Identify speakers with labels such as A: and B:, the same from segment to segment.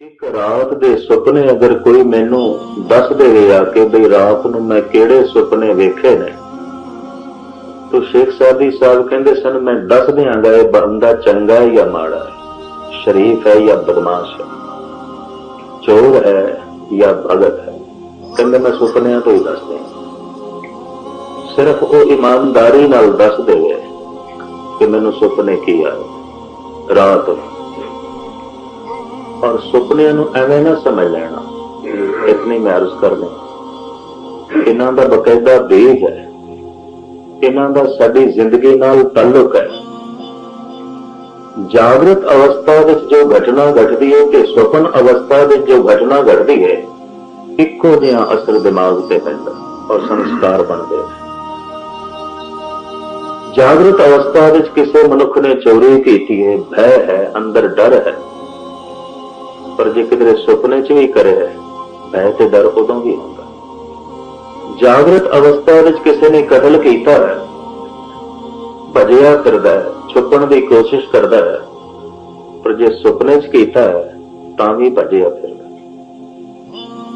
A: ਇੱਕ ਰਾਤ ਦੇ ਸੁਪਨੇ ਅਗਰ ਕੋਈ ਮੈਨੂੰ ਦੱਸ ਦੇਵੇ ਆ ਕਿ ਬਈ ਰਾਤ ਨੂੰ ਮੈਂ ਕਿਹੜੇ ਸੁਪਨੇ ਵੇਖੇ ਨੇ? ਤੋ ਸ਼ੇਖ ਸਾਦੀ ਸਾਹਿਬ ਕਹਿੰਦੇ ਸਨ, ਮੈਂ ਦੱਸ ਦਿਆਂਗਾ ਇਹ ਬੰਦਾ ਚੰਗਾ ਹੈ ਜਾਂ ਮਾੜਾ ਹੈ? ਸ਼ਰੀਫ ਹੈ ਜਾਂ ਬਦਮਾਸ਼ ਹੈ? ਚੋਰ ਹੈ ਜਾਂ ਭਗਤ ਹੈ? ਕਹਿੰਦੇ, ਮੈਂ ਸੁਪਨਿਆਂ ਤੋਂ ਹੀ ਦੱਸ ਦਿਆਂ। ਸਿਰਫ ਉਹ ਇਮਾਨਦਾਰੀ ਨਾਲ ਦੱਸ ਦੇਵੇ ਕਿ ਮੈਨੂੰ ਸੁਪਨੇ ਕੀ ਆਏ? ਰਾਤ ਨੂੰ। ਔਰ ਸੁਪਨਿਆਂ ਨੂੰ ਐਵੇਂ ਨਾ ਸਮਝ ਲੈਣਾ। ਇਤਨੀ ਮੈਂ ਅਰਜ਼ ਕਰ ਇਹਨਾਂ ਦਾ ਬਕਾਇਦਾ ਬੇਗ ਹੈ। ਇਹਨਾਂ ਦਾ ਸਾਡੀ ਜ਼ਿੰਦਗੀ ਨਾਲ ਤਾਲੁਕ ਹੈ। ਜਾਗਰਤ ਅਵਸਥਾ ਵਿੱਚ ਜੋ ਘਟਨਾ ਘਟਦੀ ਹੈ ਤੇ ਸੁਪਨ ਅਵਸਥਾ ਵਿੱਚ ਜੋ ਘਟਨਾ ਘਟਦੀ ਹੈ, ਇੱਕੋ ਜਿਹਾ ਅਸਰ ਦਿਮਾਗ ਤੇ ਪੈਂਦਾ ਔਰ ਸੰਸਕਾਰ ਬਣਦੇ ਨੇ। ਜਾਗਰਤ ਅਵਸਥਾ ਵਿੱਚ ਕਿਸੇ ਮਨੁੱਖ ਨੇ ਚੋਰੀ ਕੀਤੀ ਹੈ, ਭੈ ਹੈ, ਅੰਦਰ ਡਰ ਹੈ। ਪਰ ਜੇ ਕਿਤੇ ਸੁਪਨੇ 'ਚ ਵੀ ਕਰੇ ਭੈ ਤੇ ਡਰ ਉਦੋਂ ਵੀ ਹੁੰਦਾ। ਜਾਗਰਤ ਅਵਸਥਾ ਵਿੱਚ ਕਿਸੇ ਨੇ ਕਤਲ ਕੀਤਾ ਹੈ, ਭਜਿਆ ਕਰਦਾ ਹੈ, ਛੁਪਣ ਦੀ ਕੋਸ਼ਿਸ਼ ਕਰਦਾ ਹੈ, ਪਰ ਜੇ ਸੁਪਨੇ 'ਚ ਕੀਤਾ ਹੈ, ਤਾਂ ਵੀ ਭਜਿਆ ਫਿਰਦਾ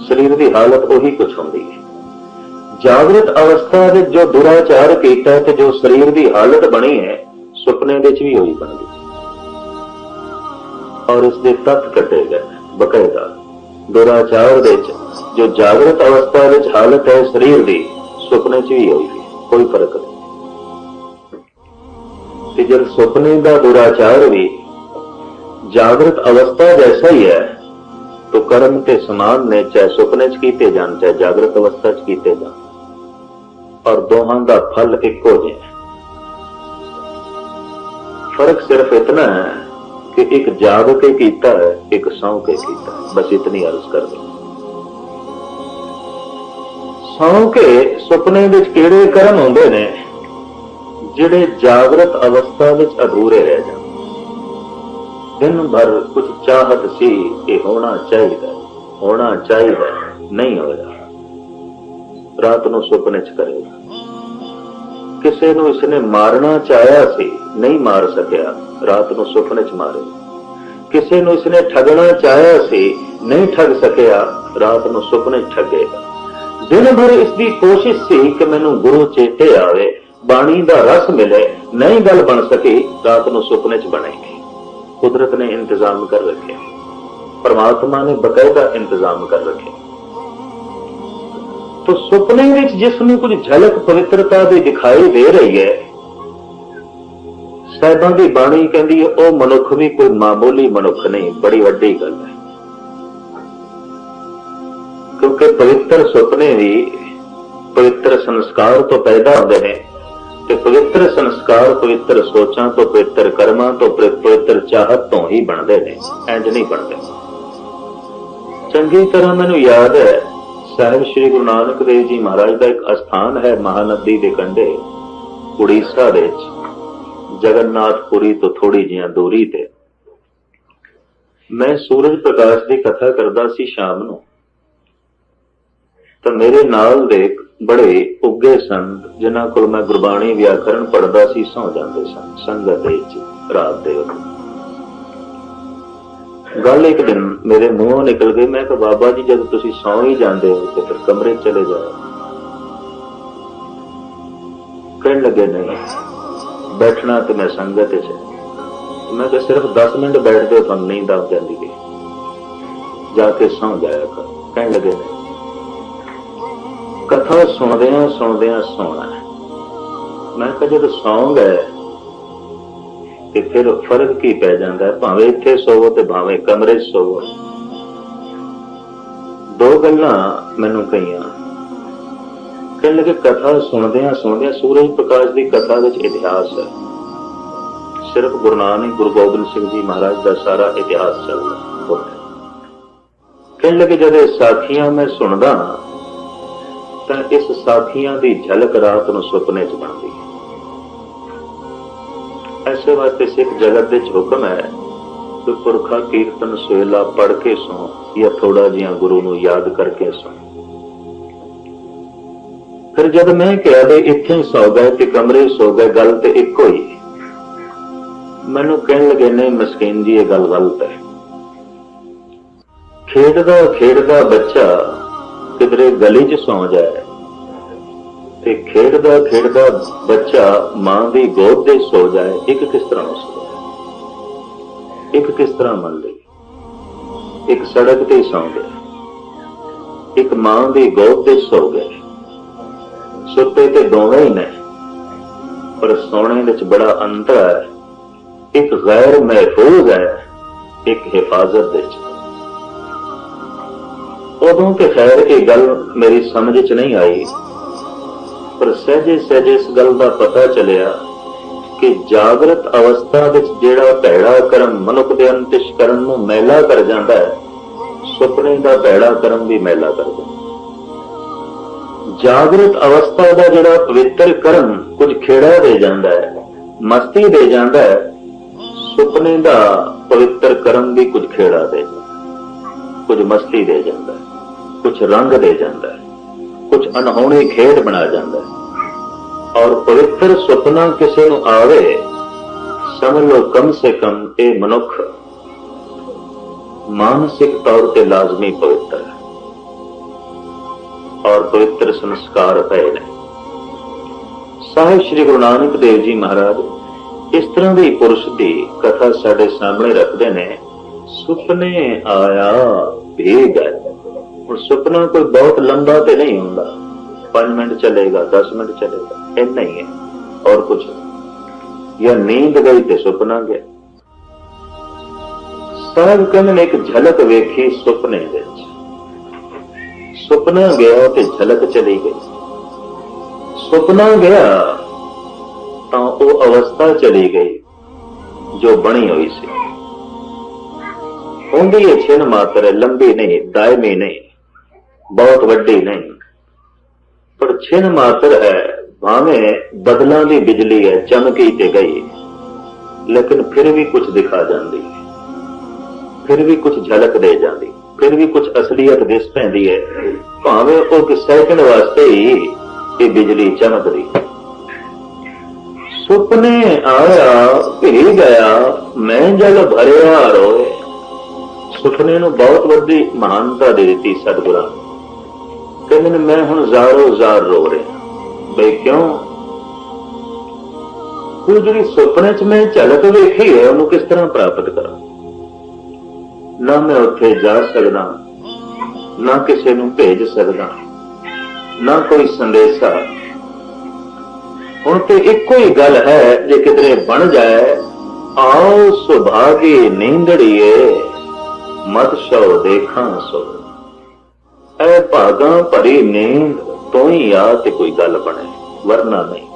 A: ਸਰੀਰ ਦੀ ਹਾਲਤ ਉਹੀ ਕੁਝ ਹੁੰਦੀ ਹੈ। ਜਾਗਰਤ ਅਵਸਥਾ ਵਿੱਚ ਜੋ ਦੁਰਾਚਾਰ ਕੀਤਾ ਤੇ ਜੋ ਸਰੀਰ ਦੀ ਹਾਲਤ ਬਣੀ ਹੈ, ਸੁਪਨੇ ਵਿੱਚ ਵੀ ਉਹੀ ਬਣਦੀ ਹੈ। ਔਰ ਇਸ ਦੇ ਤੱਤ ਕੱਟੇ ਗਏ ਬਕਾਇਦਾ ਦੁਰਾਚਾਰ ਦੇ ਵਿੱਚ ਜੋ ਜਾਗਰਤ ਅਵਸਥਾ ਵਿੱਚ ਹਾਲਤ ਹੈ ਸਰੀਰ ਦੀ ਸੁਪਨੇ 'ਚ ਵੀ ਹੋਈ ਹੈ ਕੋਈ ਫਰਕ ਨਹੀਂ ਤੇ ਜਦ ਸੁਪਨੇ ਦਾ ਦੁਰਾਚਾਰ ਵੀ ਜਾਗਰਤ ਅਵਸਥਾ ਜੈਸਾ ਹੀ ਹੈ तो कर्म के समान ने चाहे सुपने च कीते जान चाहे जागृत अवस्था च कीते जान और दोहां ਦਾ ਫਲ ਇੱਕੋ ਜਿਹਾ ਹੈ ਫਰਕ ਸਿਰਫ ਇਤਨਾ ਹੈ ਕਿ ਇੱਕ ਜਾਗ ਕੇ ਕੀਤਾ ਹੈ, ਇੱਕ ਸੌਂ ਕੇ ਕੀਤਾ ਬਸ ਇਤਨੀ ਅਰਜ਼ ਕਰ ਦਿਓ। ਸੌਂ ਕੇ ਸੁਪਨੇ ਵਿੱਚ ਕਿਹੜੇ ਕਰਮ ਹੁੰਦੇ ਨੇ, ਜਿਹੜੇ ਜਾਗਰਤ ਅਵਸਥਾ ਵਿੱਚ ਅਧੂਰੇ ਰਹਿ ਜਾਂਦੇ ਦਿਨ ਭਰ ਕੁਝ ਚਾਹਤ ਸੀ ਕਿ ਹੋਣਾ ਚਾਹੀਦਾ ਹੋਣਾ ਚਾਹੀਦਾ ਨਹੀਂ ਹੋਇਆ। ਰਾਤ ਨੂੰ ਸੁਪਨੇ ਚ ਕਰੇਗਾ। ਕਿਸੇ ਨੂੰ ਇਸਨੇ ਮਾਰਨਾ ਚਾਹਿਆ ਸੀ ਨਹੀਂ ਮਾਰ ਸਕਿਆ, ਰਾਤ ਨੂੰ ਸੁਪਨੇ ਚ ਮਾਰੇ। ਕਿਸੇ ਨੂੰ ਇਸਨੇ ਠਗਣਾ ਚਾਹਿਆ ਸੀ, ਨਹੀਂ ਠੱਗ ਸਕਿਆ, ਰਾਤ ਨੂੰ ਸੁਪਨੇ ਚ ਠਗੇਗਾ ਦਿਨ ਭਰ ਇਸ ਦੀ ਕੋਸ਼ਿਸ਼ ਸੀ ਕਿ ਮੈਨੂੰ ਗੁਰੂ ਚੇਤੇ ਆਵੇ, ਬਾਣੀ ਦਾ ਰਸ ਮਿਲੇ, ਨਹੀਂ ਗੱਲ ਬਣ ਸਕੀ, ਰਾਤ ਨੂੰ ਸੁਪਨੇ ਚ ਬਣੇਗੀ ਕੁਦਰਤ ਨੇ ਇੰਤਜ਼ਾਮ ਕਰ ਰੱਖਿਆ। ਪਰਮਾਤਮਾ ਨੇ ਬਕਾਇਦਾ ਇੰਤਜ਼ਾਮ ਕਰ ਰੱਖਿਆ। ਤੋ ਸੁਪਨੇ ਵਿੱਚ ਜਿਸ ਨੂੰ ਕੁਝ ਝਲਕ ਪਵਿੱਤਰਤਾ ਦੀ ਦਿਖਾਈ ਦੇ ਰਹੀ ਹੈ ਸਾਹਿਬਾਂ ਦੀ ਬਾਣੀ ਕਹਿੰਦੀ ਹੈ, ਉਹ ਮਨੁੱਖ ਵੀ ਕੋਈ ਮਾਮੂਲੀ ਮਨੁੱਖ ਨਹੀਂ, ਬੜੀ ਵੱਡੀ ਗੱਲ ਹੈ। ਕਿਉਂਕਿ ਪਵਿੱਤਰ ਸੁਪਨੇ ਵੀ ਪਵਿੱਤਰ ਸੰਸਕਾਰ ਤੋਂ ਪੈਦਾ ਹੁੰਦੇ ਨੇ ਤੇ ਪਵਿੱਤਰ ਸੰਸਕਾਰ ਪਵਿੱਤਰ ਸੋਚਾਂ ਤੋਂ, ਪਵਿੱਤਰ ਕਰਮਾਂ ਤੋਂ ਪਵਿੱਤਰ ਚਾਹਤ ਤੋਂ ਹੀ ਬਣਦੇ ਨੇ ਇੰਜ ਨਹੀਂ ਬਣਦੇ। ਚੰਗੀ ਤਰ੍ਹਾਂ ਮੈਨੂੰ ਯਾਦ ਹੈ ਸਾਹਿਬ ਸ੍ਰੀ ਗੁਰੂ ਨਾਨਕ ਦੇਵ ਜੀ ਮਹਾਰਾਜ ਦਾ ਇੱਕ ਅਸਥਾਨ ਹੈ ਮਹਾਨਦੀ ਦੇ ਕੰਢੇ, ਉੜੀਸਾ ਦੇ ਵਿੱਚ। ਜਗਨਨਾਥਪੁਰੀ ਤੋਂ ਥੋੜੀ ਜਿਹੀ ਦੂਰੀ ਤੇ। ਮੈਂ ਸੂਰਜ ਪ੍ਰਕਾਸ਼ ਦੀ ਕਥਾ ਕਰਦਾ ਸੀ ਸ਼ਾਮ ਨੂੰ। ਤਾਂ ਮੇਰੇ ਨਾਲ ਦੇ ਬੜੇ ਉੱਗੇ ਸੰਤ, ਜਿਨ੍ਹਾਂ ਕੋਲ ਮੈਂ ਗੁਰਬਾਣੀ ਵਿਆਕਰਣ ਪੜ੍ਹਦਾ ਸੀ, ਸੌ ਜਾਂਦੇ ਸਨ, ਸੰਗਤ ਦੇ ਵਿੱਚ, ਰਾਤ ਦੇ ਵਕਤ ਗੱਲ ਇੱਕ ਦਿਨ ਮੇਰੇ ਮੂੰਹੋਂ ਨਿਕਲ ਗਈ, ਮੈਂ ਕਿਹਾ, ਬਾਬਾ ਜੀ, ਜਦ ਤੁਸੀਂ ਸੌਂ ਹੀ ਜਾਂਦੇ ਹੋ, ਤੇ ਫਿਰ ਕਮਰੇ ਚਲੇ ਜਾਓ। ਕਹਿਣ ਲੱਗੇ, ਨਹੀਂ। ਬੈਠਣਾ ਤੇ ਮੈਂ ਸੰਗਤ 'ਚ। ਮੈਂ ਕਿਹਾ ਸਿਰਫ 10 ਮਿੰਟ ਬੈਠਦੇ ਹੋ ਤੁਹਾਨੂੰ ਨਹੀਂ ਆ ਜਾਂਦੀ ਗਈ ਜਾ ਕੇ ਸੌਂ ਜਾਇਆ ਕਰ, ਕਹਿਣ ਲੱਗੇ ਨਹੀਂ ਕਥਾ ਸੁਣਦਿਆਂ ਸੁਣਦਿਆਂ ਸੌਣਾ ਮੈਂ ਕਿਹਾ ਜਦੋਂ ਸੌਂ ਗਏ, ਤੇ ਫਿਰ ਫ਼ਰਕ ਕੀ ਪੈ ਜਾਂਦਾ ਭਾਵੇਂ ਇੱਥੇ ਸੋਵੋ ਤੇ ਭਾਵੇਂ ਕਮਰੇ 'ਚ ਸੋਵੋ। ਦੋ ਗੱਲਾਂ ਮੈਨੂੰ ਕਹੀਆਂ। ਕਹਿਣ ਲੱਗੇ, ਕਥਾ ਸੁਣਦਿਆਂ ਸੁਣਦਿਆਂ ਸੂਰਜ ਪ੍ਰਕਾਸ਼ ਦੀ ਕਥਾ ਵਿੱਚ ਇਤਿਹਾਸ ਹੈ। ਸਿਰਫ ਗੁਰੂ ਨਾਨਕ, ਗੁਰੂ ਗੋਬਿੰਦ ਸਿੰਘ ਜੀ ਮਹਾਰਾਜ ਦਾ ਸਾਰਾ ਇਤਿਹਾਸ ਚੱਲਦਾ ਹੈ। ਕਹਿਣ ਲੱਗੇ, ਜਦ ਇਹ ਸਾਖੀਆਂ ਮੈਂ ਸੁਣਦਾ ਹਾਂ, ਤਾਂ ਇਸ ਸਾਖੀਆਂ ਦੀ ਝਲਕ ਰਾਤ ਨੂੰ ਸੁਪਨੇ 'ਚ ਬਣਦੀ ਹੈ। ਐਸੇ ਵਾਸਤੇ ਸਿੱਖ ਜਗਤ ਦੇ 'ਚ ਹੁਕਮ ਹੈ ਕਿ ਪੁਰਖਾ ਕੀਰਤਨ ਸੋਹਿਲਾ ਪੜ ਕੇ ਸੋ ਜਾਂ ਥੋੜਾ ਜਿਹਾ ਗੁਰੂ ਨੂੰ ਯਾਦ ਕਰਕੇ ਸੋ। ਫਿਰ ਜਦ ਮੈਂ ਕਿਹਾ ਦੇ ਇੱਥੇ ਸੌ ਗਏ ਤੇ ਕਮਰੇ ਸੌ ਗਏ, ਗੱਲ ਤੇ ਇੱਕੋ ਹੀ। ਮੈਨੂੰ ਕਹਿਣ ਲੱਗੇ, ਨਹੀਂ ਮਸਕੀਨ ਜੀ, ਇਹ ਗੱਲ ਗਲਤ ਹੈ। ਖੇਡਦਾ ਖੇਡਦਾ ਬੱਚਾ ਕਿਧਰੇ ਗਲੀ 'ਚ ਸੌ ਜਾਏ ਤੇ ਖੇਡਦਾ ਖੇਡਦਾ ਬੱਚਾ ਮਾਂ ਦੀ ਗੋਦ ਦੇ ਸੌ ਜਾਏ, ਇੱਕ ਕਿਸ ਤਰ੍ਹਾਂ ਹੋ ਸਕਦਾ ਇੱਕ ਕਿਸ ਤਰ੍ਹਾਂ ਮੰਨ ਲਈ ਇੱਕ ਸੜਕ ਤੇ ਸੌ ਗਿਆ ਇੱਕ ਮਾਂ ਦੀ ਗੋਦ ਤੇ ਸੌ ਗਏ। ਸੁੱਤੇ ਤੇ ਦੋਵੇਂ ਹੀ ਨੇ। ਪਰ ਸੌਣੇ ਵਿੱਚ ਬੜਾ ਅੰਤਰ ਹੈ। ਇੱਕ ਗੈਰ ਮਹਿਫੂਜ਼ ਹੈ, ਇੱਕ ਹਿਫਾਜ਼ਤ ਵਿੱਚ। ਉਦੋਂ ਤੇ ਖੈਰ ਇਹ ਗੱਲ ਮੇਰੀ ਸਮਝ 'ਚ ਨਹੀਂ ਆਈ। ਪਰ ਸਹਿਜੇ ਸਹਿਜੇ ਇਸ ਗੱਲ ਦਾ ਪਤਾ ਚੱਲਿਆ ਕਿ ਜਾਗਰਤ ਅਵਸਥਾ ਵਿੱਚ ਜਿਹੜਾ ਭੈੜਾ ਕਰਮ ਮਨੁੱਖ ਦੇ ਅੰਤਿਸ਼ਕਰਨ ਨੂੰ ਮੈਲਾ ਕਰ ਜਾਂਦਾ ਹੈ, ਸੁਪਨੇ ਦਾ ਭੈੜਾ ਕਰਮ ਵੀ ਮੈਲਾ ਕਰ ਜਾਂਦਾ ਜਾਗਰਤ ਅਵਸਥਾ ਦਾ ਜਿਹੜਾ ਪਵਿੱਤਰ ਕਰਮ ਕੁਝ ਖੇੜਾ ਦੇ ਜਾਂਦਾ ਹੈ, ਮਸਤੀ ਦੇ ਜਾਂਦਾ ਹੈ, ਸੁਪਨੇ ਦਾ ਪਵਿੱਤਰ ਕਰਮ ਵੀ ਕੁਝ ਖੇੜਾ ਦੇ ਜਾਂਦਾ ਕੁਝ ਮਸਤੀ ਦੇ ਜਾਂਦਾ ਕੁਝ ਰੰਗ ਦੇ ਜਾਂਦਾ ਹੈ, ਕੁਝ ਅਨਹੋਣੀ ਖੇਡ ਬਣਾ ਜਾਂਦਾ ਹੈ। ਔਰ ਪਵਿੱਤਰ ਸੁਪਨਾ ਕਿਸੇ ਨੂੰ ਆਵੇ, ਸਮਝ ਲਓ ਕਮ ਸੇ ਕਮ ਇਹ ਮਨੁੱਖ ਮਾਨਸਿਕ ਤੌਰ ਤੇ ਲਾਜ਼ਮੀ ਪਵਿੱਤਰ ਹੈ। ਔਰ ਪਵਿੱਤਰ ਸੰਸਕਾਰ ਪਏ ਨੇ। ਸਾਹਿਬ ਸ੍ਰੀ ਗੁਰੂ ਨਾਨਕ ਦੇਵ ਜੀ ਮਹਾਰਾਜ, ਇਸ ਤਰ੍ਹਾਂ ਦੇ ਪੁਰਸ਼ ਦੀ ਕਥਾ ਸਾਡੇ ਸਾਹਮਣੇ ਰੱਖਦੇ ਨੇ, ਸੁਪਨੇ ਆਇਆ ਭੇਗ ਹੁਣ ਸੁਪਨਾ ਕੋਈ ਬਹੁਤ ਲੰਬਾ ਤੇ ਨਹੀਂ ਹੁੰਦਾ। 5 ਮਿੰਟ ਚੱਲੇਗਾ 10 ਮਿੰਟ ਚੱਲੇਗਾ, ਇੰਨਾ ਹੀ ਹੈ ਔਰ ਕੁਝ ਜਾਂ ਨੀਂਦ ਗਈ ਤੇ ਸੁਪਨਾ ਗਿਆ। ਸਾਹਿਬ ਕਹਿੰਦੇ ਨੇ, ਇੱਕ ਝਲਕ ਵੇਖੀ ਸੁਪਨੇ ਵਿੱਚ ਸੁਪਨਾ ਗਿਆ ਤੇ ਝਲਕ ਚਲੀ ਗਈ। ਸੁਪਨਾ ਗਿਆ ਤਾਂ ਉਹ ਅਵਸਥਾ ਚਲੀ ਗਈ ਜੋ ਬਣੀ ਹੋਈ ਸੀ। ਹੁੰਦੀ ਹੈ ਛਿਨ ਮਾਤਰ, ਲੰਬੀ ਨਹੀਂ, ਦਾਇਮੀ ਨਹੀਂ, ਬਹੁਤ ਵੱਡੀ ਨਹੀਂ। ਪਰ ਛਿਨ ਮਾਤਰ ਹੈ, ਭਾਵੇਂ ਬਦਲਾਂ ਦੀ ਬਿਜਲੀ ਹੈ, ਚਮਕੀ ਤੇ ਗਈ। ਲੇਕਿਨ ਫਿਰ ਵੀ ਕੁਝ ਦਿਖਾ ਜਾਂਦੀ। ਹੈ ਫਿਰ ਵੀ ਕੁਝ ਝਲਕ ਦੇ ਜਾਂਦੀ। ਫਿਰ ਵੀ ਕੁਝ ਅਸਲੀਅਤ ਦਿਸ ਪੈਂਦੀ ਹੈ। ਭਾਵੇਂ ਉਹ ਕਿ ਸੈਕਿੰਡ ਵਾਸਤੇ ਹੀ ਇਹ ਬਿਜਲੀ ਚਮਕਦੀ। ਸੁਪਨੇ ਆਇਆ ਭੀ ਗਿਆ, ਮੈਂ ਜਲ ਭਰਿਆ ਰੋਏ ਸੁਪਨੇ ਨੂੰ ਬਹੁਤ ਵੱਡੀ ਮਹਾਨਤਾ ਦੇ ਦਿੱਤੀ ਸਤਿਗੁਰਾਂ ਕਹਿੰਦੇ ਨੇ, ਮੈਂ ਹੁਣ ਜ਼ਾਰੋ ਜ਼ਾਰ ਰੋ ਰਿਹਾ ਬਈ ਕਿਉਂ? ਉਹ ਜਿਹੜੀ ਸੁਪਨੇ 'ਚ ਮੈਂ ਝਲਕ ਵੇਖੀ ਹੈ, ਉਹਨੂੰ ਕਿਸ ਤਰ੍ਹਾਂ ਪ੍ਰਾਪਤ ਕਰਾਂ? ਨਾ ਮੈਂ ਉੱਥੇ ਜਾ ਸਕਦਾ, ਨਾ ਕਿਸੇ ਨੂੰ ਭੇਜ ਸਕਦਾ, ਨਾ ਕੋਈ ਸੰਦੇਸ਼ਾ। ਹੁਣ ਤੇ ਇੱਕੋ ਹੀ ਗੱਲ ਹੈ, ਜੇ ਕਿਧਰੇ ਬਣ ਜਾਏ, ਆਓ ਸੁਭਾਗੀ ਨੀਂਦੜੀਏ, ਮਤ ਸੋ ਦੇਖਾਂ ਸੋ। ਐ ਭਾਗਾਂ ਭਰੀ ਨੀਂਦ ਤੋਂ ਹੀ ਆ ਤੇ ਕੋਈ ਗੱਲ ਬਣੇ, ਵਰਨਾ ਨਹੀਂ।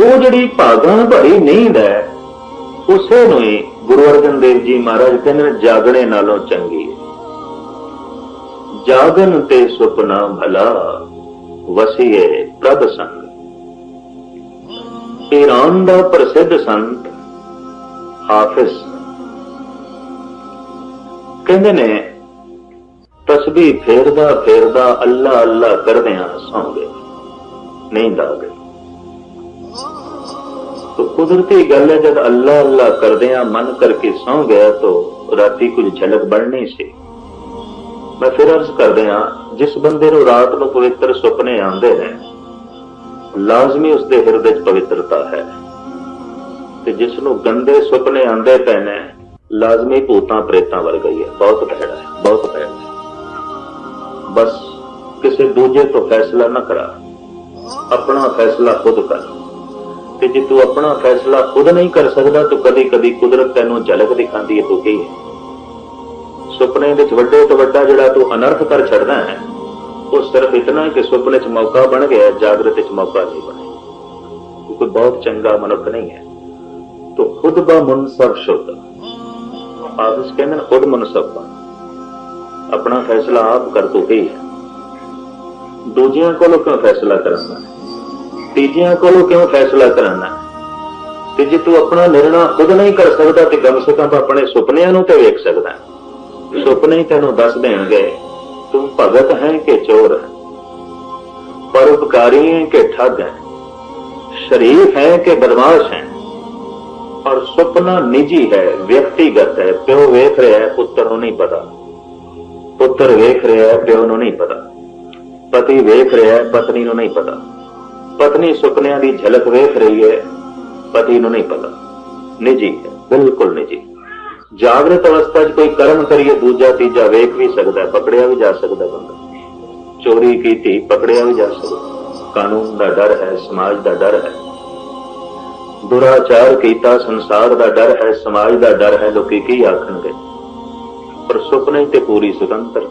A: ਉਹ ਜਿਹੜੀ ਭਾਗਾਂ ਭਰੀ ਨੀਂਦ ਹੈ, ਉਸੇ ਨੂੰ ਹੀ ਗੁਰੂ ਅਰਜਨ ਦੇਵ ਜੀ ਮਹਾਰਾਜ ਕਹਿੰਦੇ ਨੇ, ਜਾਗਣੇ ਨਾਲੋਂ ਚੰਗੀ ਹੈ। ਜਾਗਨ ਤੇ ਸੁਪਨਾ ਭਲਾ ਵਸੀਏ ਪ੍ਰਦ ਸੰਗ। ਈਰਾਨ ਦਾ ਪ੍ਰਸਿੱਧ ਸੰਤ ਹਾਫਿਜ਼ ਕਹਿੰਦੇ ਨੇ, ਤਸਬੀਹ ਫੇਰਦਾ ਫੇਰਦਾ ਅੱਲਾ ਅੱਲਾ ਕਰਦਿਆਂ ਸੌਂ ਗਏ ਨੀਂਦ ਆ ਗਈ। ਸੋ ਕੁਦਰਤੀ ਗੱਲ ਹੈ, ਜਦ ਅੱਲਾ ਅੱਲਾ ਕਰਦੇ ਆ ਮਨ ਕਰਕੇ ਸੌ ਗਿਆ ਤੋ ਰਾਤੀ ਕੁਝ ਝਲਕ ਬਣਨੀ ਸੀ। ਮੈਂ ਫਿਰ ਅਰਜ਼ ਕਰਦੇ ਆ ਜਿਸ ਬੰਦੇ ਨੂੰ ਰਾਤ ਨੂੰ ਪਵਿੱਤਰ ਸੁਪਨੇ ਆਉਂਦੇ ਨੇ, ਲਾਜ਼ਮੀ ਉਸ ਦੇ ਹਿਰਦੇ 'ਚ ਪਵਿੱਤਰਤਾ ਹੈ। ਤੇ ਜਿਸ ਨੂੰ ਗੰਦੇ ਸੁਪਨੇ ਆਉਂਦੇ ਪਏ ਨੇ, ਲਾਜ਼ਮੀ ਭੂਤਾਂ ਪ੍ਰੇਤਾਂ ਵਰ ਗਈ ਹੈ। ਬਹੁਤ ਭੈੜਾ ਹੈ, ਬਹੁਤ ਭੈੜਾ ਹੈ। ਬਸ ਕਿਸੇ ਦੂਜੇ ਤੋਂ ਫੈਸਲਾ ਨਾ ਕਰਾ। ਆਪਣਾ ਫੈਸਲਾ ਖੁਦ ਕਰ। ਤੇ ਜੇ ਤੂੰ ਆਪਣਾ ਫੈਸਲਾ ਖੁਦ ਨਹੀਂ ਕਰ ਸਕਦਾ, ਤਾਂ ਕਦੀ ਕਦੀ ਕੁਦਰਤ ਤੈਨੂੰ ਝਲਕ ਦਿਖਾਉਂਦੀ ਹੈ, ਤੂੰ ਕੀ ਹੈ? ਸੁਪਨੇ ਵਿੱਚ ਵੱਡੇ ਤੋਂ ਵੱਡਾ ਜਿਹੜਾ ਤੂੰ ਅਨਰਥ ਕਰ ਛੱਡਦਾ ਹੈ, ਉਹ ਸਿਰਫ ਇਤਨਾ ਕਿ ਸੁਪਨੇ 'ਚ ਮੌਕਾ ਬਣ ਗਿਆ ਜਾਗਰਤ 'ਚ ਮੌਕਾ ਨਹੀਂ ਬਣਿਆ। ਕੋਈ ਬਹੁਤ ਚੰਗਾ ਮਨੁੱਖ ਨਹੀਂ ਹੈ। ਤੋ ਖੁਦ ਬਾ ਮੁਨਸਬ ਸ਼ੁੱਧ। ਆਦਿਸ ਕਹਿੰਦੇ ਨੇ, ਖੁਦ ਮਨਸਬ ਬਣ। ਆਪਣਾ ਫੈਸਲਾ ਆਪ ਕਰ ਤੂੰ ਹੀ ਹੈ? ਦੂਜਿਆਂ ਕੋਲੋਂ ਕਿਉਂ ਫੈਸਲਾ ਕਰਨਾ ਹੈ? ਤੀਜਿਆਂ ਕੋਲੋਂ ਕਿਉਂ ਫੈਸਲਾ ਕਰਾਨਾ? ਤੇ ਜੇ ਤੂੰ ਆਪਣਾ ਨਿਰਣਾ ਖੁਦ ਨਹੀਂ ਕਰ ਸਕਦਾ ਤੇ ਗਮ ਸੇ ਕਮ ਆਪਣੇ ਸੁਪਨਿਆਂ ਨੂੰ ਤੇ ਵੇਖ ਸਕਦਾ। ਸੁਪਨੇ ਤੈਨੂੰ ਦੱਸ ਦੇਣਗੇ, ਤੂੰ ਭਗਤ ਹੈ ਕਿ ਚੋਰ ਹੈ? ਪਰਉਪਕਾਰੀ ਹੈ ਕਿ ਠੱਗ ਹੈ? ਸ਼ਰੀਫ ਹੈ ਕਿ ਬਦਮਾਸ਼ ਹੈ? ਔਰ ਸੁਪਨਾ ਨਿੱਜੀ ਹੈ, ਵਿਅਕਤੀਗਤ ਹੈ, ਪਿਓ ਵੇਖ ਰਿਹਾ ਹੈ, ਪੁੱਤਰ ਨੂੰ ਨਹੀਂ ਪਤਾ। ਪੁੱਤਰ ਵੇਖ ਰਿਹਾ ਹੈ, ਪਿਓ ਨੂੰ ਨਹੀਂ ਪਤਾ। ਪਤੀ ਵੇਖ ਰਿਹਾ ਹੈ, ਪਤਨੀ ਨੂੰ ਨਹੀਂ ਪਤਾ। ਪਤਨੀ ਸੁਪਨਿਆਂ ਦੀ ਝਲਕ ਵੇਖ ਰਹੀ ਹੈ। ਪਤੀ ਨੂੰ ਨਹੀਂ ਪਤਾ। ਨਿੱਜੀ ਹੈ। ਬਿਲਕੁਲ ਨਿੱਜੀ। ਜਾਗਰਤ ਅਵਸਥਾ 'ਚ ਕੋਈ ਕਰਮ ਕਰੀਏ, ਦੂਜਾ, ਤੀਜਾ ਵੇਖ ਵੀ ਸਕਦਾ, ਪਕੜਿਆ ਵੀ ਜਾ ਸਕਦਾ ਬੰਦਾ। ਚੋਰੀ ਕੀਤੀ, ਪਕੜਿਆ ਵੀ ਜਾ ਸਕਦਾ। ਕਾਨੂੰਨ ਦਾ ਡਰ ਹੈ, ਸਮਾਜ ਦਾ ਡਰ ਹੈ। ਦੁਰਾਚਾਰ ਕੀਤਾ, ਸੰਸਾਰ ਦਾ ਡਰ ਹੈ, ਸਮਾਜ ਦਾ ਡਰ ਹੈ, ਲੋਕੀ ਕੀ ਆਖਣਗੇ? ਪਰ ਸੁਪਨੇ ਤੇ ਪੂਰੀ ਸੁਤੰਤਰ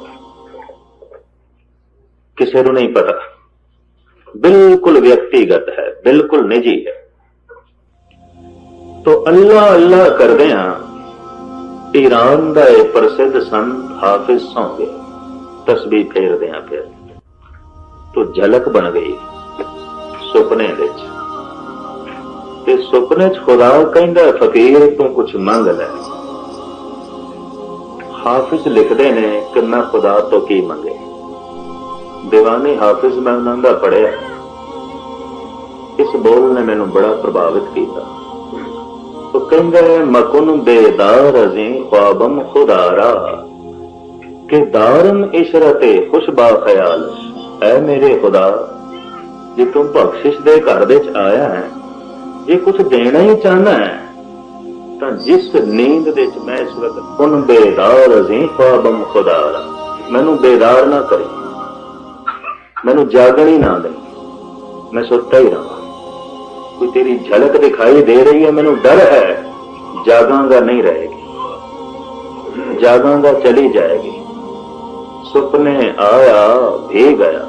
A: ਕਿਸੇ ਨੂੰ ਨਹੀਂ ਪਤਾ। ਬਿਲਕੁਲ ਵਿਅਕਤੀਗਤ ਹੈ, ਬਿਲਕੁਲ ਨਿੱਜੀ ਹੈ। ਤੋ ਅੱਲਾ ਅੱਲਾ ਕਰਦੇ ਆ, ਈਰਾਨ ਦਾ ਇਹ ਪ੍ਰਸਿੱਧ ਸੰਤ ਹਾਫਿਜ਼ ਸੌਂ ਗਿਆ ਤਸਬੀਹ ਫੇਰਦੇ ਆ ਫਿਰ। ਤੋ ਝਲਕ ਬਣ ਗਈ ਸੁਪਨੇ ਵਿੱਚ। ਤੇ ਸੁਪਨੇ 'ਚ ਖੁਦਾ ਕਹਿੰਦਾ, ਫਕੀਰ, ਤੂੰ ਕੁਝ ਮੰਗ ਲੈ। ਹਾਫਿਜ਼ ਲਿਖਦੇ ਨੇ ਕਿ ਮੈਂ ਖੁਦਾ ਤੋਂ ਕੀ ਮੰਗੇ? دیਵਾਨੇ ਹਾਫਿਜ਼ ਮੈਂ ਉਹਨਾਂ ਦਾ ਪੜਿਆ ਇਸ ਬੋਲ ਨੇ ਮੈਨੂੰ ਬੜਾ ਪ੍ਰਭਾਵਿਤ ਕੀਤਾ ਉਹ ਕਹਿੰਦੇ ਮਕਨ ਬੇਦਾਰ ਅਜ਼ੀ ਖਵਾਬਮ ਖੁਦਾਰਾ ਕਿ ਦਾਰਨ ਇਸ਼ਰਤੇ ਖੁਸ਼ਬਾ ਖਿਆਲ ਐ ਮੇਰੇ ਖੁਦਾ ਜੇ ਤੂੰ ਬਖਸ਼ਿਸ਼ ਦੇ ਘਰ ਵਿੱਚ ਆਇਆ ਹੈ ਜੇ ਕੁਝ ਦੇਣਾ ਹੀ ਚਾਹਨਾ ਹੈ ਤਾਂ ਜਿਸ ਨੀਂਦ ਵਿੱਚ ਮੈਂ ਇਸ ਵਕਤ ਉਨ ਬੇਦਾਰ ਅਜ਼ੀ ਖਵਾਬਮ ਖੁਦਾਰਾ ਮੈਨੂੰ ਬੇਦਾਰ ਨਾ ਕਰੇ ਮੈਨੂੰ ਜਾਗਣ ਹੀ ਨਾ ਦੇ ਮੈਂ ਸੁੱਤਾ ਹੀ ਰਹਾ। ਕੋਈ ਤੇਰੀ ਝਲਕ ਦਿਖਾਈ ਦੇ ਰਹੀ ਹੈ, ਮੈਨੂੰ ਡਰ ਹੈ। ਜਾਗਾਂਗਾ ਨਹੀਂ ਰਹੇਗੀ। ਜਾਗਾਂਗਾ ਚਲੀ ਜਾਏਗੀ। ਸੁਪਨੇ ਆਇਆ ਭੇ ਗਿਆ।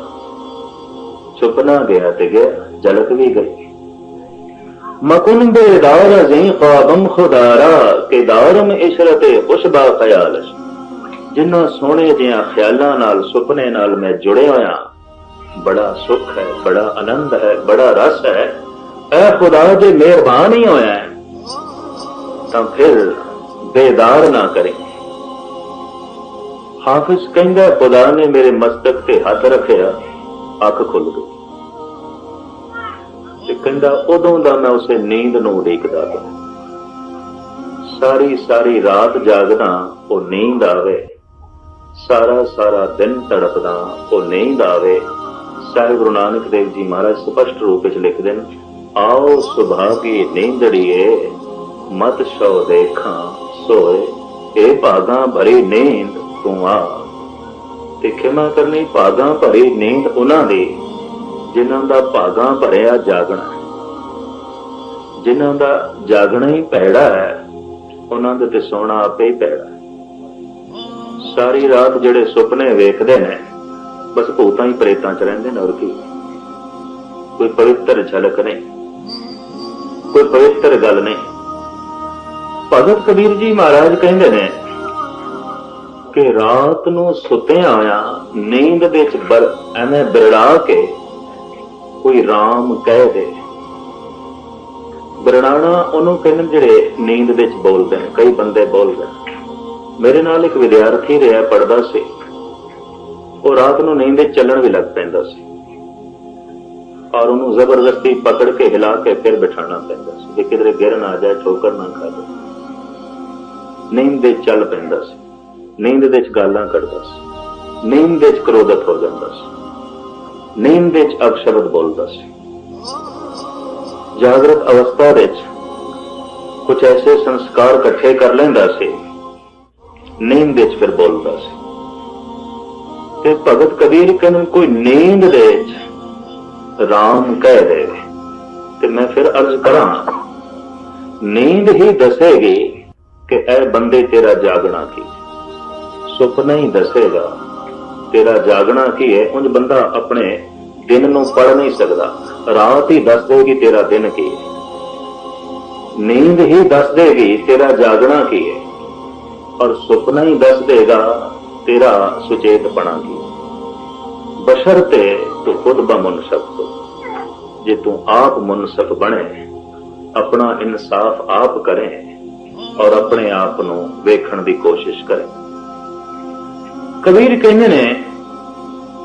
A: ਸੁਪਨਾ ਗਿਆ ਤੇ ਗਿਆ, ਝਲਕ ਵੀ ਗਈ। ਮਕੁਨ ਦੇ ਦਾਰ ਜ਼ੀ ਖਾਬਮ ਖੁਦਾਰਾ ਕੇ ਦਾਰਮ ਇਸ਼ਰਤ ਉਸ ਬਾ ਖਿਆਲ ਜਿਨ੍ਹਾਂ ਸੋਹਣੇ ਜਿਹਾ ਖਿਆਲਾਂ ਨਾਲ, ਸੁਪਨੇ ਨਾਲ ਮੈਂ ਜੁੜਿਆ ਹੋਇਆ ਬੜਾ ਸੁੱਖ ਹੈ, ਬੜਾ ਆਨੰਦ ਹੈ, ਬੜਾ ਰਸ ਹੈ। ਐ ਖੁਦਾ ਜੇ ਮਿਹਰਬਾਨ ਹੀ ਹੋਇਆ ਹੈ, ਤਾਂ ਫਿਰ ਬੇਦਾਰ ਨਾ ਕਰੇ। ਹਾਫਿਜ਼ ਕਹਿੰਦਾ, ਖੁਦਾ ਨੇ ਮੇਰੇ ਮਸਤਕ ਤੇ ਹੱਥ ਰੱਖਿਆ, ਅੱਖ ਖੁੱਲ ਗਈ। ਤੇ ਕਹਿੰਦਾ, ਉਦੋਂ ਦਾ ਮੈਂ ਉਸੇ ਨੀਂਦ ਨੂੰ ਉਡੀਕਦਾ ਪਿਆ। ਸਾਰੀ ਸਾਰੀ ਰਾਤ ਜਾਗਦਾ, ਉਹ ਨੀਂਦ ਆਵੇ। ਸਾਰਾ ਸਾਰਾ ਦਿਨ ਤੜਪਦਾ, ਉਹ ਨੀਂਦ ਆਵੇ। ਸਾਹਿਬ ਗੁਰੂ ਨਾਨਕ ਦੇਵ ਜੀ ਮਹਾਰਾਜ ਸਪਸ਼ਟ ਰੂਪ ਵਿੱਚ ਲਿਖਦੇ ਨੇ, ਆਓ ਸੁਭਾਗੀ ਨੀਂਦੜੀਏ, ਮਤ ਸੋ ਦੇਖਾਂ, ਸੋਏ, ਇਹ ਭਾਗਾ ਭਰੀ ਨੀਂਦ ਤੂੰ ਆ। ਤੇ ਖਿਮਾ ਕਰਨੀ ਭਾਗਾ ਭਰੀ ਨੀਂਦ ਉਹਨਾਂ ਦੀ, ਜਿਨ੍ਹਾਂ ਦਾ ਭਾਗਾ ਭਰਿਆ ਜਾਗਣਾ ਜਿਨ੍ਹਾਂ ਦਾ ਜਾਗਣਾ ਹੀ ਪੈੜਾ ਹੈ, ਉਹਨਾਂ ਦੇ ਤੇ ਸੋਣਾ ਆਪੇ ਹੀ ਪੈੜਾ ਸਾਰੀ ਰਾਤ ਜਿਹੜੇ ਸੁਪਨੇ ਵੇਖਦੇ ਨੇ ਬਸ ਭੂਤਾਂ ਹੀ ਪ੍ਰੇਤਾਂ ਚ ਰਹਿੰਦੇ ਨੇ, ਹੋਰ ਕੀ। ਕੋਈ ਪਵਿੱਤਰ ਝਲਕ ਨਹੀਂ, ਕੋਈ ਪਵਿੱਤਰ ਗੱਲ ਨਹੀਂ। ਭਗਤ ਕਬੀਰ ਜੀ ਮਹਾਰਾਜ ਕਹਿੰਦੇ ਨੇ ਕਿ ਰਾਤ ਨੂੰ ਸੁੱਤਿਆਂ ਹੋਇਆ ਨੀਂਦ ਵਿੱਚ ਬਰ ਐਵੇਂ ਬਿਰੜਾ ਕੇ ਕੋਈ RAM ਕਹਿ ਦੇ। ਬਿਰੜਾਣਾ ਉਹਨੂੰ ਕਹਿੰਦੇ ਨੇ ਜਿਹੜੇ ਨੀਂਦ ਵਿੱਚ ਬੋਲਦੇ ਨੇ, ਕਈ ਬੰਦੇ ਬੋਲਦੇ ਨੇ। ਮੇਰੇ ਨਾਲ ਇੱਕ ਵਿਦਿਆਰਥੀ ਰਿਹਾ ਪੜਦਾ ਸੀ। ਉਹ ਰਾਤ ਨੂੰ ਨੀਂਦ ਵਿੱਚ ਚੱਲਣ ਵੀ ਲੱਗ ਪੈਂਦਾ ਸੀ। ਔਰ ਉਹਨੂੰ ਜ਼ਬਰਦਸਤੀ ਪਕੜ ਕੇ ਹਿਲਾ ਕੇ ਫਿਰ ਬਿਠਾਉਣਾ ਪੈਂਦਾ ਸੀ ਜੇ ਕਿਧਰੇ ਗਿਰ ਨਾ ਜਾਏ, ਠੋਕਰ ਨਾ ਖਾ ਜਾਏ। ਨੀਂਦ ਦੇ ਚੱਲ ਪੈਂਦਾ ਸੀ। ਨੀਂਦ ਦੇ ਵਿੱਚ ਗਾਲਾਂ ਕੱਢਦਾ ਸੀ। ਨੀਂਦ ਦੇ ਵਿੱਚ ਕ੍ਰੋਧਤ ਹੋ ਜਾਂਦਾ ਸੀ। ਨੀਂਦ ਦੇ ਵਿੱਚ ਅਪਸ਼ਬਦ ਬੋਲਦਾ ਸੀ। ਜਾਗਰਤ ਅਵਸਥਾ ਵਿੱਚ ਕੁਝ ਐਸੇ ਸੰਸਕਾਰ ਇਕੱਠੇ ਕਰ ਲੈਂਦਾ ਸੀ। ਨੀਂਦ ਵਿੱਚ ਫਿਰ ਬੋਲਦਾ ਸੀ। ਤੇ ਭਗਤ ਕਬੀਰ ਕਹਿੰਦੇ ਕੋਈ ਨੀਂਦ ਦੇ, ਰਾਮ ਕਹਿ ਦੇ। ਤੇ ਮੈਂ ਫਿਰ ਅਰਜ਼ ਕਰਾਂ, ਨੀਂਦ ਹੀ ਦੱਸੇਗੀ ਕਿ ਇਹ ਬੰਦੇ ਤੇਰਾ ਜਾਗਣਾ ਕੀ? ਸੁਪਨਾ ਹੀ ਦੱਸੇਗਾ, ਤੇਰਾ ਜਾਗਣਾ ਕੀ ਹੈ? ਉਂਝ ਬੰਦਾ ਆਪਣੇ ਦਿਨ ਨੂੰ ਪੜ ਨਹੀਂ ਸਕਦਾ। ਰਾਤ ਹੀ ਦੱਸ ਦੇਗੀ ਤੇਰਾ ਦਿਨ ਕੀ ਹੈ। ਨੀਂਦ ਹੀ ਦੱਸ ਦੇਗੀ ਤੇਰਾ ਜਾਗਣਾ ਕੀ ਹੈ। ਔਰ ਸੁਪਨਾ ਹੀ ਦੱਸ ਦੇਗਾ ਤੇਰਾ ਸੁਚੇਤ ਬਣਾ ਬਸ਼ਰ ਤੇ ਤੂੰ ਖੁਦ ਬਮਨਸਬ ਹੋ। ਜੇ ਤੂੰ ਆਪ ਮੁਨਸਫ ਬਣੇ, ਆਪਣਾ ਇਨਸਾਫ ਆਪ ਕਰੇ ਔਰ ਆਪਣੇ ਆਪ ਨੂੰ ਵੇਖਣ ਦੀ ਕੋਸ਼ਿਸ਼ ਕਰੇ। ਕਬੀਰ ਕਹਿੰਦੇ ਨੇ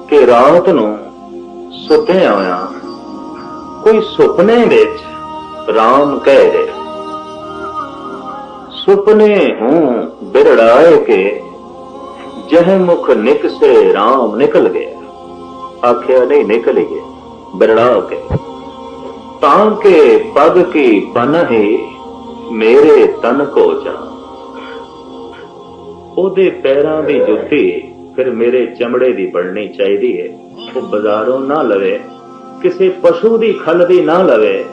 A: ਕਿ ਰਾਤ ਨੂੰ ਸੁੱਤੇ ਆਇਆ ਕੋਈ ਸੁਪਨੇ ਵਿੱਚ ਰਾਮ ਕਹਿ ਰਿਹਾ ਸੁਪਨੇ ਹੂੰ ਬਿਰੜਾਏ ਕੇ ਜਹ ਮੁਖ ਨਿਕ ਸੇ RAM ਨਿਕਲ ਗਿਆ ਆਖਿਆ, ਨਹੀਂ, ਨਿਕਲ ਹੀ ਗਿਆ ਬਿਰੜਾ ਕੇ। ਤਾਂ ਕੇ ਪਗ ਕੀ ਪਨਹੀ, ਮੇਰੇ ਤਨ ਕੋ ਜਾ ਉਹਦੇ ਪੈਰਾਂ ਦੀ ਜੁੱਤੀ ਫਿਰ ਮੇਰੇ ਚਮੜੇ ਦੀ ਬਣਨੀ ਚਾਹੀਦੀ ਹੈ ਉਹ ਬਾਜ਼ਾਰੋਂ ਨਾ ਲਵੇ, ਕਿਸੇ ਪਸ਼ੂ ਦੀ ਖਲ ਦੀ ਨਾ ਲਵੇ।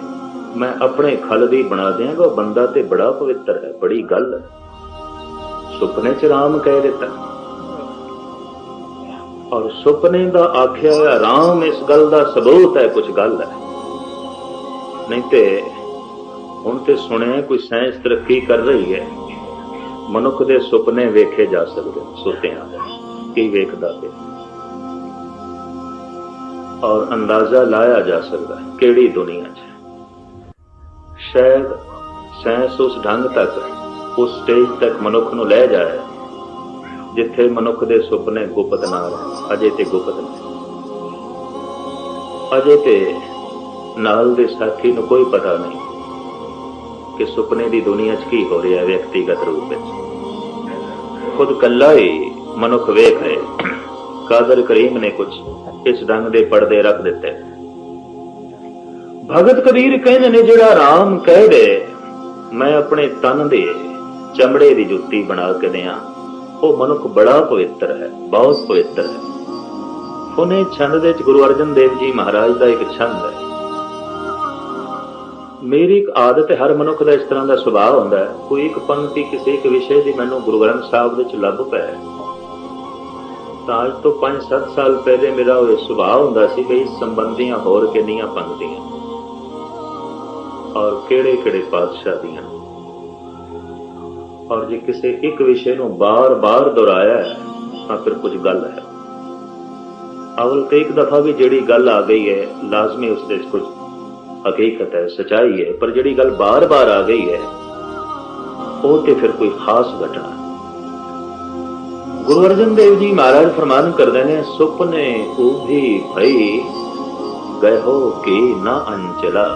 A: ਮੈਂ ਆਪਣੇ ਖਲ ਦੀ ਬਣਾ ਦਿਆਂਗਾ ਬੰਦਾ ਤੇ ਬੜਾ ਪਵਿੱਤਰ ਹੈ, ਬੜੀ ਗੱਲ ਸੁਪਨੇ ਚ ਰਾਮ ਕਹਿ ਦਿੱਤਾ। ਔਰ ਸੁਪਨੇ ਦਾ ਆਖਿਆ ਹੋਇਆ ਰਾਮ ਇਸ ਗੱਲ ਦਾ ਸਬੂਤ ਹੈ ਕੁਝ ਗੱਲ ਹੈ। ਨਹੀਂ ਤੇ ਹੁਣ ਤੇ ਸੁਣਿਆ ਕੋਈ ਸਾਇੰਸ ਤਰੱਕੀ ਕਰ ਰਹੀ ਹੈ। ਮਨੁੱਖ ਦੇ ਸੁਪਨੇ ਵੇਖੇ ਜਾ ਸਕਦੇ ਸੁਤਿਆਂ ਦੇ, ਕੀ ਵੇਖਦਾ ਪਿਆ ਔਰ ਅੰਦਾਜ਼ਾ ਲਾਇਆ ਜਾ ਸਕਦਾ ਕਿਹੜੀ ਦੁਨੀਆ 'ਚ। ਸ਼ਾਇਦ ਸਾਇੰਸ ਉਸ ਢੰਗ ਤੱਕ, ਉਸ ਸਟੇਜ ਤੱਕ ਮਨੁੱਖ ਨੂੰ ਲੈ ਜਾਏ ਜਿੱਥੇ ਮਨੁੱਖ ਦੇ ਸੁਪਨੇ ਗੁਪਤ ਨਾ ਰਹਿਣ ਅਜੇ ਤੇ ਗੁਪਤ ਨੇ। ਅਜੇ ਤੇ ਨਾਲ ਦੇ ਸਾਥੀ ਨੂੰ ਕੋਈ ਪਤਾ ਨਹੀਂ ਕਿ ਸੁਪਨੇ ਦੀ ਦੁਨੀਆ 'ਚ ਕੀ ਹੋ ਰਿਹਾ ਵਿਅਕਤੀਗਤ ਰੂਪ ਵਿੱਚ। ਖੁਦ ਕੱਲਾ ਹੀ ਮਨੁੱਖ ਵੇਖ ਰਿਹਾ ਕਾਦਰ ਕਰੀਮ ਨੇ ਕੁਝ ਇਸ ਢੰਗ ਦੇ ਪਰਦੇ ਰੱਖ ਦਿੱਤੇ। ਭਗਤ ਕਬੀਰ ਕਹਿੰਦੇ ਨੇ, ਜਿਹੜਾ ਰਾਮ ਕਹਿ ਦੇ, ਮੈਂ ਆਪਣੇ ਤਨ ਦੇ ਚਮੜੇ ਦੀ ਜੁੱਤੀ ਬਣਾ ਕੇ ਦਿਆਂ। ਉਹ ਮਨੁੱਖ ਬੜਾ ਪਵਿੱਤਰ ਹੈ, ਬਹੁਤ ਪਵਿੱਤਰ ਹੈ। ਉਹਨੇ ਛੰਦ ਦੇ ਵਿੱਚ ਗੁਰੂ ਅਰਜਨ ਦੇਵ ਜੀ ਮਹਾਰਾਜ ਦਾ ਇੱਕ ਛੰਦ ਹੈ। ਮੇਰੀ ਇੱਕ ਆਦਤ ਹੈ, ਹਰ ਮਨੁੱਖ ਦਾ ਇਸ ਤਰ੍ਹਾਂ ਦਾ ਸੁਭਾਅ ਹੁੰਦਾ ਹੈ। ਕੋਈ ਇੱਕ ਪੰਕਤੀ ਕਿਸੇ ਇੱਕ ਵਿਸ਼ੇ ਦੀ ਮੈਨੂੰ ਗੁਰੂ ਗ੍ਰੰਥ ਸਾਹਿਬ ਵਿੱਚ ਲੱਭ ਪਏ ਤਾਂ ਅੱਜ ਤੋਂ 5-7 ਸਾਲ ਪਹਿਲੇ ਮੇਰਾ ਉਹ ਸੁਭਾਅ ਹੁੰਦਾ ਸੀ ਕਿ ਇਸ ਸੰਬੰਧੀਆਂ ਹੋਰ ਕਿੰਨੀਆਂ ਪੰਕਤੀਆਂ। ਔਰ ਕਿਹੜੇ ਕਿਹੜੇ ਪਾਤਸ਼ਾਹ ਦੀਆਂ। ਔਰ ਜੇ ਕਿਸੇ ਇੱਕ ਵਿਸ਼ੇ ਨੂੰ ਬਾਰ-ਬਾਰ ਦੁਹਰਾਇਆ ਤਾਂ ਫਿਰ ਕੁਝ ਗੱਲ ਹੈ। ਅਵਲ ਤੇ ਦਫਾ ਵੀ ਜਿਹੜੀ ਗੱਲ ਆ ਗਈ ਹੈ, ਲਾਜ਼ਮੀ ਉਸ ਦੇ ਕੁਝ ਹਕੀਕਤ ਹੈ, ਸਚਾਈ ਹੈ, ਪਰ ਜਿਹੜੀ ਗੱਲ ਬਾਰ-ਬਾਰ ਆ ਗਈ ਹੈ, ਉਹ ਤੇ ਫਿਰ ਕੋਈ ਖਾਸ ਘਟਨਾ ਗੁਰੂ ਅਰਜਨ ਦੇਵ ਜੀ ਮਹਾਰਾਜ ਫਰਮਾਨ ਕਰਦੇ ਨੇ, ਸੁਪਨੇ ਉਭੀ ਭਈ ਗਇਓ ਕੀ ਨਾ ਅੰਚਲਾ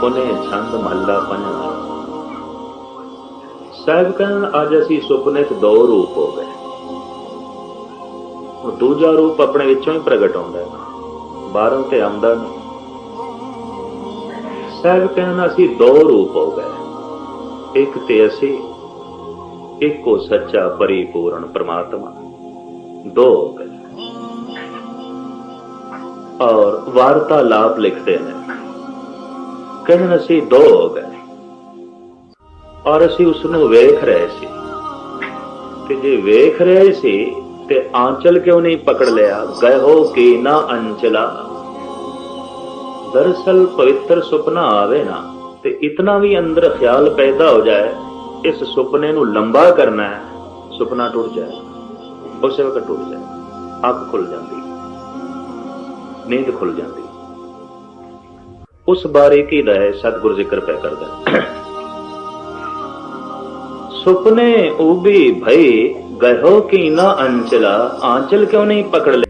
A: ਫੁਨੇ ਛੰਦ ਮਹੱਲਾ ਪੰਜਵਾਂ ਸਾਹਿਬ ਕਹਿੰਦੇ ਅੱਜ ਅਸੀਂ ਸੁਪਨੇ 'ਚ ਦੋ ਰੂਪ ਹੋ ਗਏ। ਉਹ ਦੂਜਾ ਰੂਪ ਆਪਣੇ ਵਿੱਚੋਂ ਹੀ ਪ੍ਰਗਟ ਹੁੰਦਾ ਹੈ। ਬਾਹਰੋਂ ਤੇ ਆਉਂਦਾ ਨਹੀਂ ਸਾਹਿਬ ਕਹਿੰਦੇ ਅਸੀਂ ਦੋ ਰੂਪ ਹੋ ਗਏ। ਇੱਕ ਤੇ ਅਸੀਂ, ਇੱਕੋ ਸੱਚਾ ਪਰਿਪੂਰਨ ਪ੍ਰਮਾਤਮਾ। ਦੋ ਹੋ ਗਏ। ਔਰ ਵਾਰਤਾਲਾਪ ਲਿਖਦੇ ਨੇ। ਕਹਿੰਦੇ ਅਸੀਂ ਦੋ ਹੋ ਗਏ। ਔਰ ਅਸੀਂ ਉਸ ਨੂੰ ਵੇਖ ਰਹੇ ਸੀ। ਤੇ ਜੇ ਵੇਖ ਰਹੇ ਸੀ, ਤੇ ਆਂਚਲ ਕਿਉਂ ਨਹੀਂ ਪਕੜ ਲਿਆ? ਗਏ ਹੋ ਕਿ ਨਾ ਅੰਚਲਾ? ਦਰਅਸਲ ਪਵਿੱਤਰ ਸੁਪਨਾ ਆਵੇ ਨਾ, ਤੇ ਇਤਨਾ ਵੀ ਅੰਦਰ ਖਿਆਲ ਪੈਦਾ ਹੋ ਜਾਏ, ਇਸ ਸੁਪਨੇ ਨੂੰ ਲੰਬਾ ਕਰਨਾ ਹੈ, ਸੁਪਨਾ ਟੁੱਟ ਜਾਏ। ਉਸੇ ਵਕਤ ਟੁੱਟ ਜਾਏ। ਅੱਖ ਖੁੱਲ ਜਾਂਦੀ। ਨੀਂਦ ਖੁੱਲ ਜਾਂਦੀ। ਉਸ ਬਾਰੇ ਕੀ ਦਾ ਹੈ ਸਤਿਗੁਰ ਜ਼ਿਕਰ ਪੈ ਕਰਦਾ ਸੁਪਨੇ ਉਬੀ ਭਈ ਗਇਓ ਕੀ ਨਾ ਅੰਚਲਾ ਆਂਚਲ ਕਿਉਂ ਨਹੀਂ ਪਕੜ ਲੈ